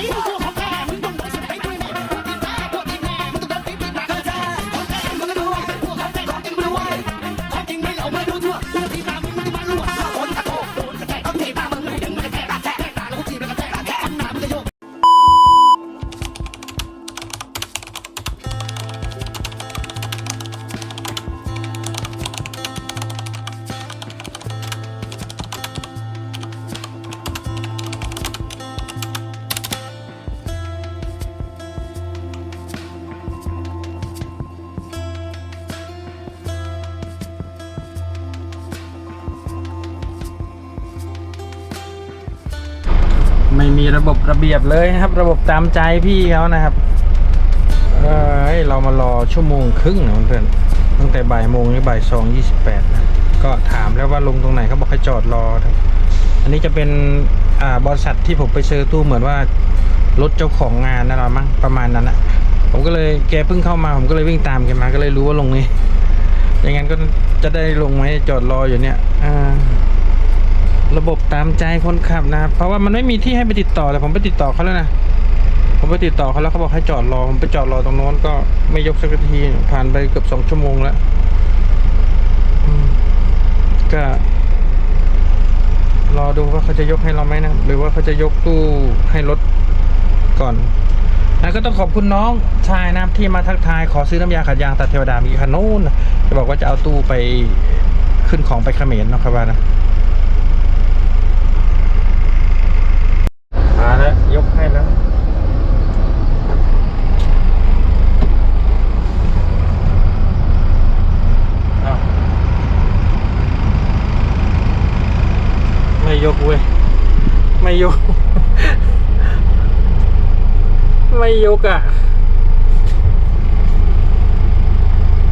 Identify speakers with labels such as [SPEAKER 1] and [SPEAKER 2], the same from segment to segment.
[SPEAKER 1] ริง ระบ
[SPEAKER 2] บระเบียบเลยนะครับ ระบบตามใจพี่เขานะครับ เอ้ยเรามารอชั่วโมงครึ่งนะเพื่อนตั้งแต่บ่ายโมงนี่บ่ายสองยี่สิบแปดนะก็ถามแล้วว่าลงตรงไหนเขาบอกให้จอดรอครับอันนี้จะเป็นอ่าบริษัทที่ผมไปเจอตู้เหมือนว่ารถเจ้าของงานนั่นหละมั้งประมาณนั้นนะผมก็เลยแกเพิ่งเข้ามาผมก็เลยวิ่งตามแกมาก็เลยรู้ว่าลงนี้อย่างงั้นก็จะได้ลงไหมจอดรออยู่เนี่ยอ่า ระบบตามใจคนขับนะครับ เพราะว่ามันไม่มีที่ให้ไปติดต่อแต่ผมไปติดต่อเขาแล้วนะ ผมไปติดต่อเขาแล้วเขาบอกให้จอดรอ ผมไปจอดรอตรงโน้นก็ไม่ยกสักที ผ่านไปเกือบสองชั่วโมงแล้วก็ รอดูว่าเขาจะยกให้เราไหมนะ หรือว่าเขาจะยกตู้ให้รถก่อนแล้วก็ต้องขอบคุณน้องชายนะที่มาทักทายขอซื้อน้ำยาขัดยางตัดเทวดามีคันโน้นจะบอกว่าจะเอาตู้ไปขึ้นของไปเขมรนะครับว่านะ มาแล้วยกให้แล้วอ้าวไม่ ยกเว้ย ไม่ยก ไม่ยกอะ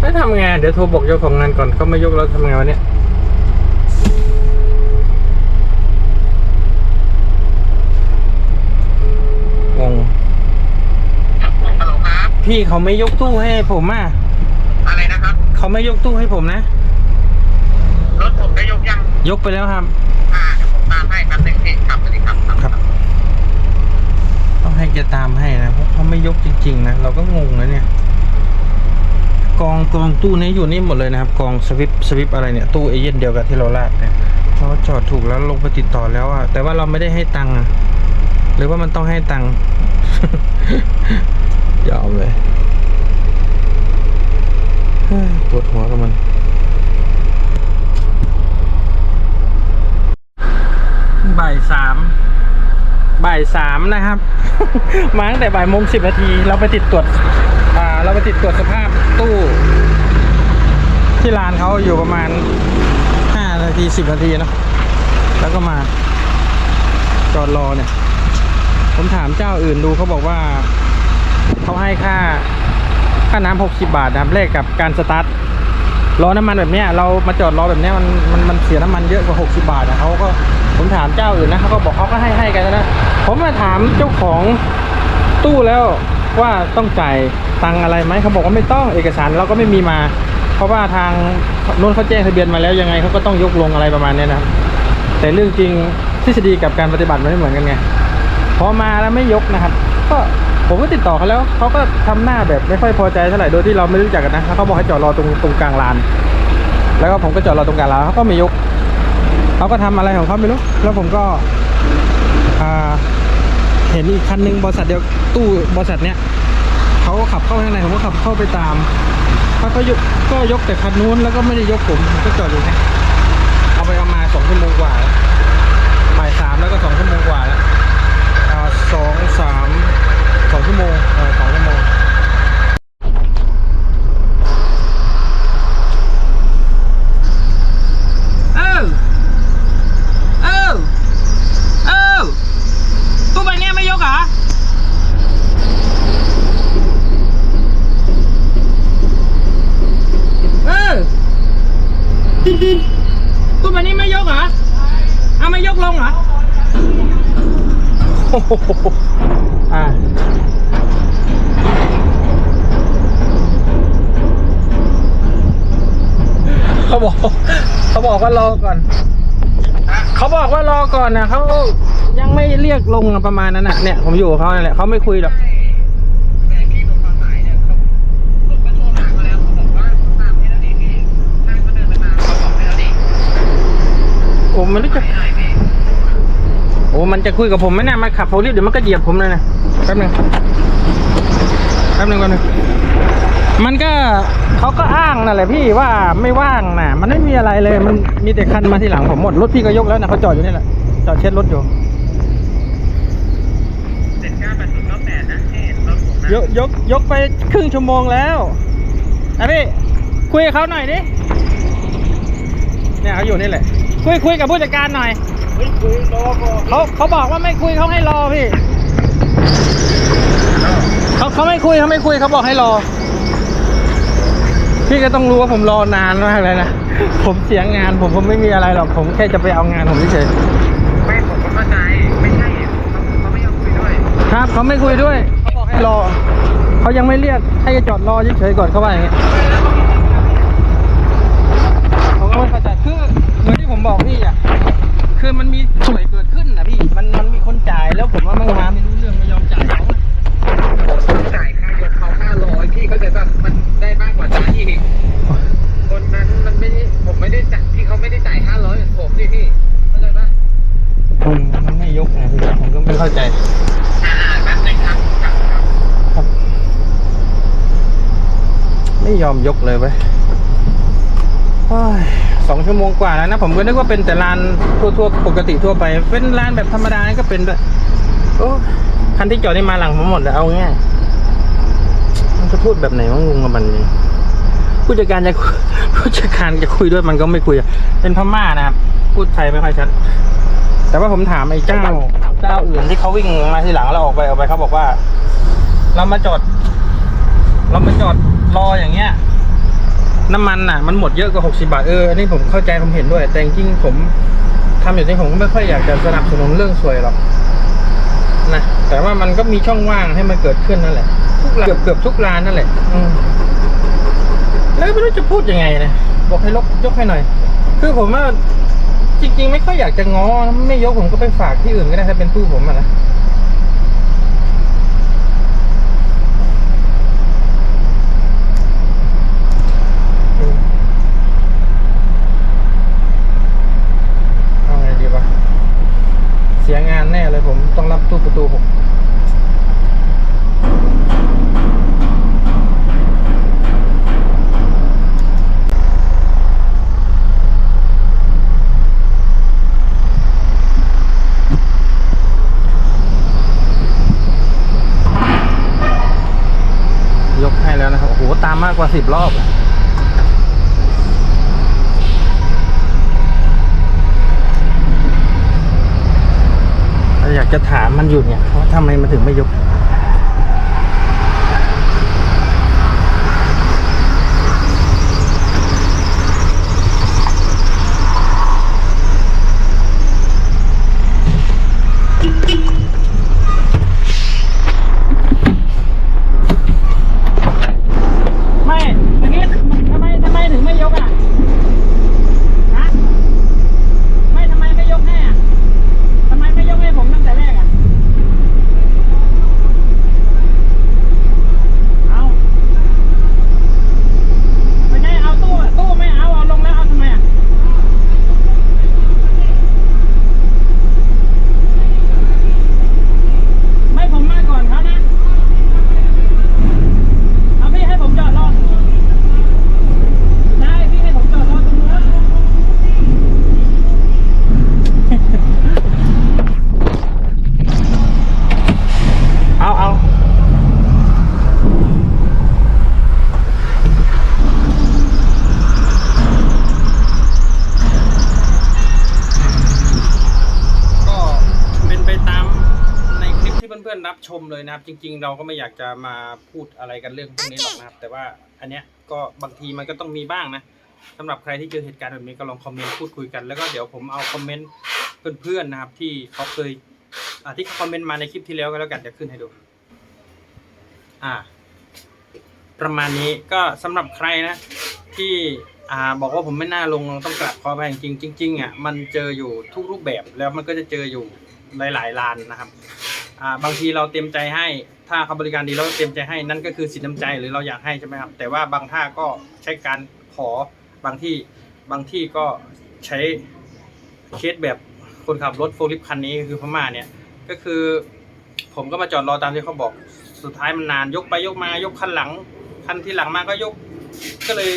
[SPEAKER 2] ไม่ทำไง เดี๋ยวโทรบอกเจ้าของงานก่อนเขาไม่ยกแล้วทำไงวะเนี่ยงง
[SPEAKER 3] ฮัลโหลครับ
[SPEAKER 2] พี่เขาไม่ยกตู้ให้ผมอะ
[SPEAKER 3] อะไรนะครับ
[SPEAKER 2] เขาไม่ยกตู้ให้ผมนะ
[SPEAKER 3] รถผมได้ยกยัง
[SPEAKER 2] ยกไปแล้วครับา
[SPEAKER 3] มให้นะ
[SPEAKER 2] เพราะเขาไม่ยกจริงๆนะเราก็งงนะเนี่ยกองกองตู้นี้อยู่นี่หมดเลยนะครับกองสวิปสวิปอะไรเนี่ยตู้เอเย่นเดียวกับที่เราลากเนี่ยเราจอดถูกแล้วลงไปติดต่อแล้วอะแต่ว่าเราไม่ได้ให้ตังค์หรือว่ามันต้องให้ตังค์ยอมเลยเฮ้ยปวดหัวกับมันบ่ายสาม บ่ายสามนะครับ มาตั้งแต่บ่ายโมงสิบนาที เราไปติดตรวจอ่าเราไปติดตรวจสภาพตู้ ที่ร้านเขาอยู่ประมาณห้านาทีสิบนาทีเนะแล้วก็มาจอดรอเนี่ย ผมถามเจ้าอื่นดูเขาบอกว่าเขาให้ค่าค่าน้ำหกสิบาทนะครับแลกกับการสตาร์ทรอน้ำมันแบบเนี้ยเรามาจอดรอแบบเนี้ยมันมันมันเสียน้ำมันเยอะกว่าหกสิบาทนะเขาก็ ผมถามเจ้าอื่นนะเขาก็บอกเขาก็ให้ให้กันนะ ผมมาถามเจ้าของตู้แล้วว่าต้องจ่ายตังอะไรไหมเขาบอกว่าไม่ต้องเอกสารเราก็ไม่มีมา เพราะว่าทางนู้นเขาแจ้งทะเบียนมาแล้วยังไงเขาก็ต้องยกลงอะไรประมาณนี้นะแต่เรื่องจริงทฤษฎีกับการปฏิบัติมันไม่เหมือนกันไงพอมาแล้วไม่ยกนะครับ ก็ผมก็ติดต่อเขาแล้วเขาก็ทำหน้าแบบไม่ค่อยพอใจเท่าไหร่โดยที่เราไม่รู้จักกันนะเขาบอกให้จอดรอตรงตรงกลางลาน แล้วก็ผมก็จอดรอตรงกลางลานเขาก็ไม่ยก เขาก็ทำอะไรของเขาไม่รู้ แล้วผมก็เห็นอีกคันหนึงบริษัทเดียวตู้บริษัทเนี้ยเขาก็ขับเข้าข้างในผมก็ขับเข้าไปตามเขาก็ยกก็ยกแต่คันนู้นแล้วก็ไม่ได้ยกผมก็จอดอยู่แค่เอาไปเอามาสองชั่วโมงกว่าแล้วบ่ายสามแล้วก็สองชั่วโมงกว่าแล้วสองสามสองชั่วโมงสองชั่วโมงเออเออเออตู้ใบเนี้ยไม่ยกเหรอเออตู้ใบนี้ไม่ยกเหรอเอาไม่ยกลงเหรอ โอเขาบอกเขาบอกว่ารอก่อน เขาบอกว่ารอก่อนนะเขายังไม่เรียกลงประมาณนั้นน่ะเนี่ยผมอยู่กับเขาเนี่ยแหละเขาไม่คุยหรอก
[SPEAKER 3] ผมไม่
[SPEAKER 2] รู้จั
[SPEAKER 3] ก
[SPEAKER 2] โอ้มันจะคุยกับผมไหมเนี่ยมันขับโฟลิฟเดี๋ยวมันก็เหยียบผมเลยนะแป๊บหนึงแป๊บหนึงก่อนหนึงมันก็เขาก็อ้างนั่นแหละพี่ว่าไม่ว่างนะมันไม่มีอะไรเลยมันมีแต่คันมาที่หลังผมหมดรถพี่ก็ยกแล้วนะเขาจอดอยู่นี่แหละจอดเช็ดรถอยู่
[SPEAKER 3] เจ็ดเก้าแปดศูนย์เก้าแปดนะที่รถผมนะ
[SPEAKER 2] ยกยกยกไปครึ่งชั่วโมงแล้วไอะพี่คุยกับเขาหน่อยดิเนี่ยเขาอยู่นี่แหละคุยคุยกับผู้จัดการหน่อย
[SPEAKER 3] เฮ้ยคุยรอก่อน
[SPEAKER 2] เขาเขาบอกว่าไม่คุยเขาให้รอพี่เขาเขาไม่คุยเขาไม่คุยเขาบอกให้รอ พี่ก็ต้องรู้ว่าผมรอนานมากเลยนะผมเสียงานผมผมไม่มีอะไรหรอกผมแค่จะไปเอางานผมเฉย
[SPEAKER 3] ไม่ผมก็เข้าใจไม่ใช่เขาเขาไม่ยอมคุยด้วย
[SPEAKER 2] ๆครับเขาไม่คุยด้วยเขาบอกให้รอเขายังไม่เรียกให้จอดรอเฉยๆก่อนเขาว่าอย่างเงี้ยผมก็ไม่เข้าใจคือเหมือนที่ผมบอกพี่อะ คือมันมีสวยเกิดขึ้นนะพี่ มันมันมีคนจ่ายแล้วผมว่ามันมาไม่รู้เรื่องไม่ยอมจ่ายเขาอะ
[SPEAKER 3] จ่ายค่ายกเขาห้าร้อยพี่เข้าใจป่ะมันได้มากกว่านั้นอีกคนนั้นมันไม่ได้ผมไม่ได้จ่ายพี่เขาไม่ได้จ่ายห้าร้อยเหมือนผมนี่พี่เข้าใจป่ะ
[SPEAKER 2] อืมมันไม่ยกนะพี่ผมก็ไม่เข้าใจ
[SPEAKER 3] อ่าแป๊บนึงครับครับครับ
[SPEAKER 2] ครับไม่ยอมยกเลยเว้ยโอ้ย สองชั่วโมงกว่าแล้วนะ ผมก็นึกว่าเป็นแต่ร้านทั่วๆปกติทั่วไป เป็นร้านแบบธรรมดาก็เป็นด้วยโอ้คันที่จอดนี่มาหลังผมหมดเลยเอาง่ายมันจะพูดแบบไหนว่างงกับมันนี่ผู้จัดการจะคุยผู้จัดการจะคุยด้วยมันก็ไม่คุยอะเป็นพม่านะครับพูดไทยไม่ค่อยชัดแต่ว่าผมถามไอ้เจ้าเจ้าอื่นที่เขาวิ่งมาทีหลังเราออกไปออกไปเขาบอกว่า เรามาจอด เรามาจอดรออย่างเงี้ย น้ำมันน่ะมันหมดเยอะกว่าหกสิบาทเอออันนี้ผมเข้าใจผมเห็นด้วย แต่จริงๆผมทำอย่างนี้ผมไม่ค่อยอยากจะสนับสนุนเรื่องสวยหรอกนะแต่ว่ามันก็มีช่องว่างให้มันเกิดขึ้นนั่นแหละทุกร้านเกือบเกือบทุกร้านนั่นแหละอืแล้วไม่รู้จะพูดยังไงนะบอกให้ลกยกให้หน่อย คือผมว่าจริง ๆ ไม่ค่อยอยากจะง้อไม่ยกผมก็ไปฝากที่อื่นก็ได้ถ้าเป็นตู้ผมอะนะ เอาไงดีวะ เสียงานแน่เลยผม ต้องรับตู้ประตูผมยกให้แล้วนะครับ โอ้โห ตามมากกว่าสิบรอบอะ อยาก จะถามมันอยู่เนี่ยว่าทำไมมันถึงไม่ยก ไม่อย่างนี้ทำไมทำไมถึงไม่ยกอะ ฮะ ไม่ทำไมไม่ยกให้อะ ทำไมไม่ยกให้ผมตั้งแต่แรกอะ เอาไม่ใช่เอาตู้อะตู้ไม่เอา เอาลงแล้วเอาทำไมอะ ไม่ผมมาก่อนเขานะ เอาพี่ให้ผมจอดรอ ได้พี่ให้ผมจอดรอตรงนู้น เอาเอาก็เป็นไปตามในคลิปที่เพื่อนๆรับชมเลยนะครับ จริง ๆ เราก็ไม่อยากจะมาพูดอะไรกันเรื่องพวกนี้หรอกนะครับ แต่ว่าอันเนี้ยก็บางทีมันก็ต้องมีบ้างนะสำหรับใครที่เจอเหตุการณ์แบบนี้ก็ลองคอมเมนต์พูดคุยกันแล้วก็เดี๋ยวผมเอาคอมเมนต์เพื่อนๆนะครับ ที่เขาเคยอ่าที่คอมเมนต์มาในคลิปที่แล้วก็แล้วกันจะขึ้นให้ดู อ่า ประมาณนี้ก็สำหรับใครนะที่อ่าบอกว่าผมไม่น่าลงต้องกลับขอไปจริงๆจริงๆอะมันเจออยู่ทุกรูปแบบแล้วมันก็จะเจออยู่หลายๆร้านนะครับ อ่าบางทีเราเต็มใจให้ ถ้าเขาบริการดีเราก็เต็มใจให้นั่นก็คือสินน้ำใจหรือเราอยากให้ใช่ไหมครับ แต่ว่าบางท่าก็ใช้การขอบางที่บางที่ก็ใช้เคสแบบคนขับรถโฟลิฟคันนี้คือพม่าเนี่ยก็คือ ผมก็มาจอดรอตามที่เขาบอกสุดท้ายมันนานยกไปยกมายกคันหลังคันที่หลังมาก็ยก ก็เลย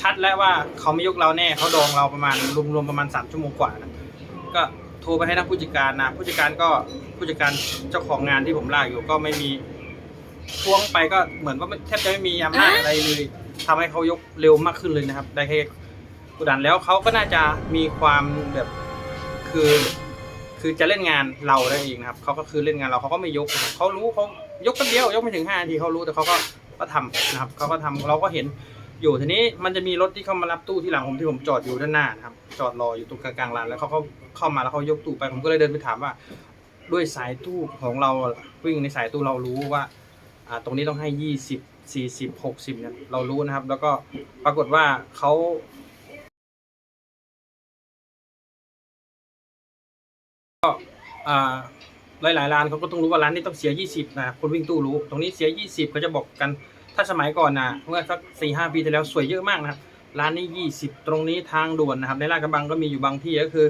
[SPEAKER 2] ชัดแล้วว่าเขาไม่ยกเราแน่เขาดองเราประมาณรวมๆประมาณสามชั่วโมงกว่านะก็ โทรไปให้ทางผู้จัดการนะผู้จัดการก็ผู้จัดการเจ้าของงานที่ผมลากอยู่ก็ไม่มีทวงไปก็เหมือนว่าแทบจะไม่มีอำนาจอะไรเลยทำให้เขายกเร็วมากขึ้นเลยนะครับ ได้แค่กดดันแล้วเขาก็น่าจะมีความแบบคือคือจะเล่นงานเราได้เองนะครับเขาก็คือเล่นงานเราเขาก็ไม่ยกเขารู้เขายกแป๊บเดียวยกไม่ถึงห้านาทีเขารู้แต่เขาก็ก็ทำนะครับเขาก็ทำเราก็เห็น อยู่ทีนี้มันจะมีรถที่เข้ามารับตู้ที่หลังผมที่ผมจอดอยู่ด้านหน้านะครับ จอดรออยู่ตรงกลางๆลานแล้วเขาเขาเข้ามาแล้วเขายกตู้ไปผมก็เลยเดินไปถามว่า ด้วยสายตู้ของเราวิ่งในสายตู้เรารู้ว่าอ่าตรงนี้ต้องให้ยี่สิบสี่สิบหกสิบเนี่ยเรารู้นะครับ แล้วก็ปรากฏว่าเขาอ่าหลายๆร้านเขาก็ต้องรู้ว่าร้านนี้ต้องเสีย 20 นะครับคนวิ่งตู้รู้ ตรงนี้เสีย 20เขาจะบอกกัน ถ้าสมัยก่อนนะเมื่อสักสี่ห้าปีที่แล้วสวยเยอะมากนะครับ ร้านนี้20ตรงนี้ทางด่วนนะครับ ในลาดกระบังก็มีอยู่บางที่ก็คือ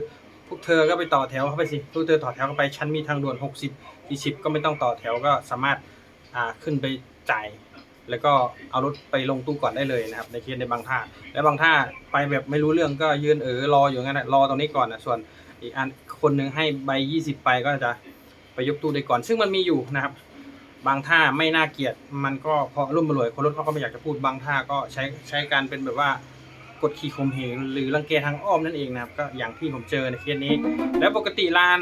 [SPEAKER 2] พวกเธอก็ไปต่อแถวเข้าไปสิพวกเธอต่อแถวเข้าไปชั้นมีทางด่วน60 40ก็ไม่ต้องต่อแถวก็สามารถอ่าขึ้นไปจ่ายแล้วก็เอารถไปลงตู้ก่อนได้เลยนะครับ ในเคสในบางท่า และบางท่าไปแบบไม่รู้เรื่องก็ยืนเออรออยู่งั้นนะรอตรงนี้ก่อนนะส่วนอีกอันคนหนึ่งให้ใบยี่สิบไปก็จะไปยกตู้ได้ก่อน ซึ่งมันมีอยู่นะครับ บางท่าไม่น่าเกลียด มันก็พอรุ่มมารวยคนรถเขาก็ไม่อยากจะพูดบางท่าก็ใช้ใช้การเป็นแบบว่ากดขี่ข่มเหงหรือรังแกทางอ้อมนั่นเองนะครับก็อย่างที่ผมเจอในเคสนี้ แล้วปกติร้าน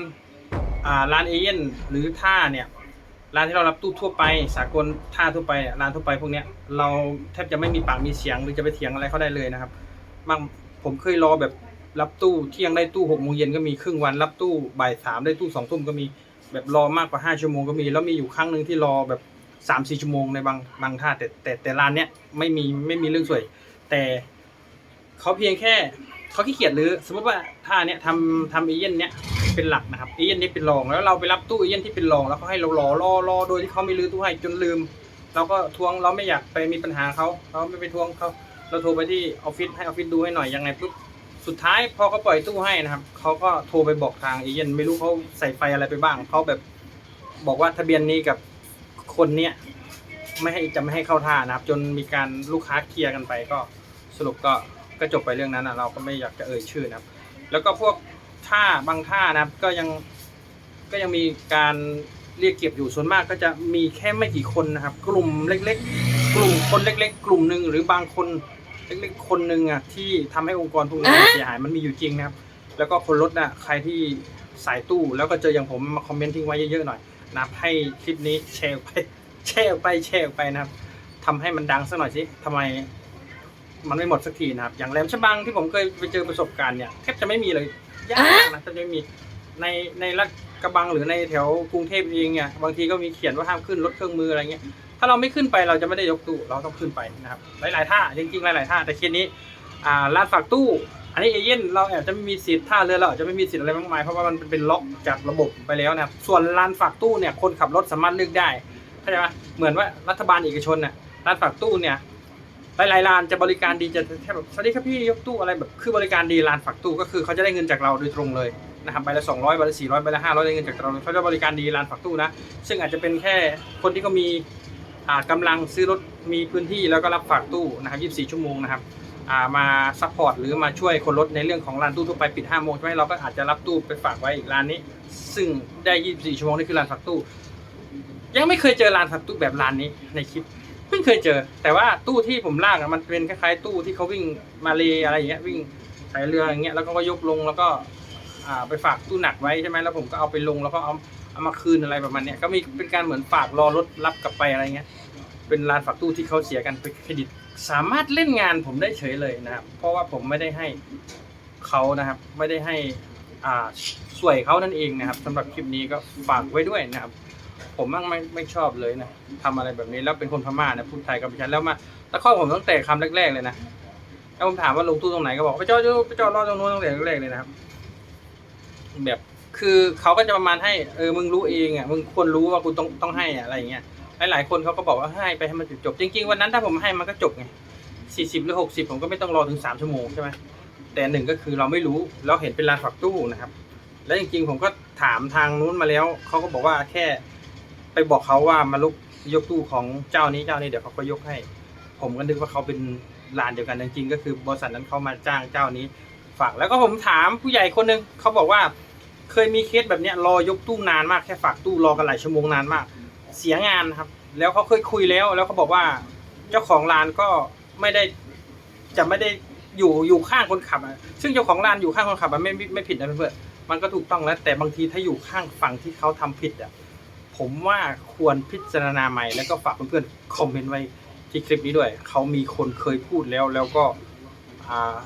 [SPEAKER 2] อ่าร้านเอเย่นหรือท่าเนี่ยร้านที่เรารับตู้ทั่วไป สากลท่าทั่วไปร้านทั่วไปพวกเนี้ยเราแทบจะไม่มีปากมีเสียงหรือจะไปเถียงอะไรเขาได้เลยนะครับบางผมเคยรอแบบรับตู้เที่ยงได้ตู้หกโมงเย็นก็มีครึ่งวันรับตู้บ่ายสามได้ตู้สองทุ่มก็มี แบบรอมากกว่าห้าชั่วโมงก็มี แล้วมีอยู่ครั้งหนึ่งที่รอแบบสามสี่ชั่วโมงในบางบางท่าแต่แต่แต่ร้านเนี้ยไม่มีไม่มีเรื่องสวย แต่เขาเพียงแค่เขาขี้เกียจหรือสมมติว่าท่าเนี้ยทำทำเอเย่นเนี้ยเป็นหลักนะครับเอเย่นนี้เป็นรองแล้วเราไปรับตู้เอเย่นที่เป็นรองแล้วเขาให้เรารอรอรอโดยที่เขาไม่รื้อตู้ให้จนลืมเราก็ทวงเราไม่อยากไปมีปัญหาเขาเราไม่ไปทวงเขาเราโทรไปที่ออฟฟิศให้ออฟฟิศดูให้หน่อยยังไงปุ๊บ สุดท้ายพอเขาปล่อยตู้ให้นะครับเขาก็โทรไปบอกทางเอเย่นไม่รู้เขาใส่ไฟอะไรไปบ้างเขาแบบบอกว่าทะเบียนนี้กับคนเนี้ยไม่ให้จะไม่ให้เข้าท่านะครับ จนมีการลูกค้าเคลียร์กันไปก็สรุปก็ก็จบไปเรื่องนั้นนะเราก็ไม่อยากจะเอ่ยชื่อนะครับ แล้วก็พวกท่าบางท่านะครับก็ยังก็ยังมีการเรียกเก็บอยู่ส่วนมากก็จะมีแค่ไม่กี่คนนะครับ กลุ่มเล็ก ๆ กลุ่มคนเล็ก ๆ กลุ่มหนึ่งหรือบางคน เล็กๆคนหนึ่งอะที่ทำให้องค์กรพวกนี้เสียหายมันมีอยู่จริงนะครับ แล้วก็คนรถน่ะใครที่สายตู้แล้วก็เจออย่างผมมาคอมเมนต์ทิ้งไว้เยอะๆหน่อยนะครับให้คลิปนี้แชร์ไปแชร์ไปแชร์ไปนะครับทำให้มันดังสักหน่อยสิทำไมมันไม่หมดสักทีนะครับ อย่างแหลมฉบังที่ผมเคยไปเจอประสบการณ์เนี่ยแทบจะไม่มีเลยยากมากนะแทบจะไม่มีในในรัฐกระบังหรือในแถวกรุงเทพเองเนี่ยบางทีก็มีเขียนว่าห้ามขึ้นรถเครื่องมืออะไรเงี้ย ถ้าเราไม่ขึ้นไปเราจะไม่ได้ยกตู้เราต้องขึ้นไปนะครับ หลายๆท่าจริงๆ หลายๆท่าแต่เคสนี้อ่าลานฝากตู้ อันนี้เอเย่นเราอาจจะไม่มีสิทธิ์ท่าเรือเราอาจจะไม่มีสิทธิ์อะไรมากมายเพราะว่ามันเป็นล็อกจากระบบไปแล้วนะครับส่วนลานฝากตู้เนี่ยคนขับรถสามารถเลือกได้เข้าใจไหมเหมือนว่ารัฐบาลเอกชนน่ะลานฝากตู้เนี่ยหลายๆร้านจะบริการดีจะแค่แบบสวัสดีครับพี่ยกตู้อะไรแบบคือบริการดีลานฝากตู้ก็คือเขาจะได้เงินจากเราโดยตรงเลยนะครับใบละสองร้อยใบละสี่ร้อยใบละห้าร้อยได้เงินจากเราเขาจะบริการดีลานฝากตู้นะ ซึ่งอาจจะเป็นแค่คนที่เขามี กำลังซื้อรถมีพื้นที่แล้วก็รับฝากตู้นะครับ24 ชั่วโมงนะครับมาซัพพอร์ตหรือมาช่วยคนรถในเรื่องของร้านตู้ทั่วไปปิด5โมงใช่ไหมเราก็อาจจะรับตู้ไปฝากไว้อีกร้านนี้ ซึ่งได้ 24 ชั่วโมงนี่คือร้านฝากตู้ ยังไม่เคยเจอร้านฝากตู้แบบร้านนี้ในคลิปเพิ่งเคยเจอ แต่ว่าตู้ที่ผมลากมันเป็นคล้ายๆตู้ที่เขาวิ่งมาเลอะไรอย่างเงี้ยวิ่งสายเรืออย่างเงี้ยแล้วก็ยกลงแล้วก็ไปฝากตู้หนักไว้ใช่ไหมแล้วผมก็เอาไปลงแล้วก็เอา เอามาคืนอะไรประมาณเนี้ยก็มีเป็นการเหมือนฝากรอรถรับกลับไปอะไรเงี้ยเป็นร้านฝากตู้ที่เขาเสียกันเป็นเครดิต สามารถเล่นงานผมได้เฉยเลยนะครับ เพราะว่าผมไม่ได้ให้เขานะครับ ไม่ได้ให้อ่าสวยเขานั่นเองนะครับสำหรับคลิปนี้ก็ฝากไว้ด้วยนะครับ ผมมั่งไม่ไม่ชอบเลยนะทำอะไรแบบนี้แล้วเป็นคนพม่านะพูดไทยกับดิฉันแล้วมาตะคอผมตั้งแต่คำแรกๆเลยนะแล้วผมถามว่าลงตู้ตรงไหนก็บอกไปจอดไปจอดรอตรงนู้นตั้งแต่แรกๆเลยนะครับ แบบ คือเขาก็จะประมาณให้เออมึงรู้เองอะมึงควรรู้ว่ากูต้องต้องให้อะอะไรอย่างเงี้ยหลายๆคนเขาก็บอกว่าให้ไปให้มันจบๆจริง ๆ วันนั้นถ้าผมให้มันก็จบไงสี่สิบหรือหกสิบผมก็ไม่ต้องรอถึงสามชั่วโมงใช่ไหมแต่หนึ่งก็คือเราไม่รู้เราเห็นเป็นลานฝักตู้นะครับ แล้วจริงๆ ผมก็ถามทางนู้นมาแล้วเขาก็บอกว่าแค่ ไปบอกเขาว่ามาลุกยกตู้ของเจ้านี้เจ้านี้เดี๋ยวเขาก็ยกให้ ผมก็นึกว่าเขาเป็นลานเดียวกันจริงๆก็คือบริษัทนั้นเขามาจ้างเจ้านี้ฝากแล้วก็ผมถามผู้ใหญ่คนหนึ่งเขาบอกว่า เคยมีเคสแบบเนี้ยรอยกตู้นานมากแค่ฝากตู้รอกันหลายชั่วโมงนานมาก เสียงานครับ แล้วเขาเคยคุยแล้ว แล้วเขาบอกว่า เจ้าของร้านก็ไม่ได้จะไม่ได้อยู่อยู่ข้างคนขับอะซึ่งเจ้าของร้านอยู่ข้างคนขับอะไม่ไม่ไม่ผิดนะเพื่อนๆมันก็ถูกต้องแล้ว แต่บางทีถ้าอยู่ข้างฝั่งที่เขาทำผิดอะผมว่าควรพิจารณาใหม่แล้วก็ฝากเพื่อนๆคอมเมนต์ไว้ที่คลิปนี้ด้วยเขามีคนเคยพูดแล้วแล้วก็อ่า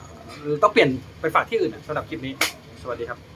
[SPEAKER 2] ต้องเปลี่ยนไปฝากที่อื่นอะสำหรับคลิปนี้ สวัสดีครับ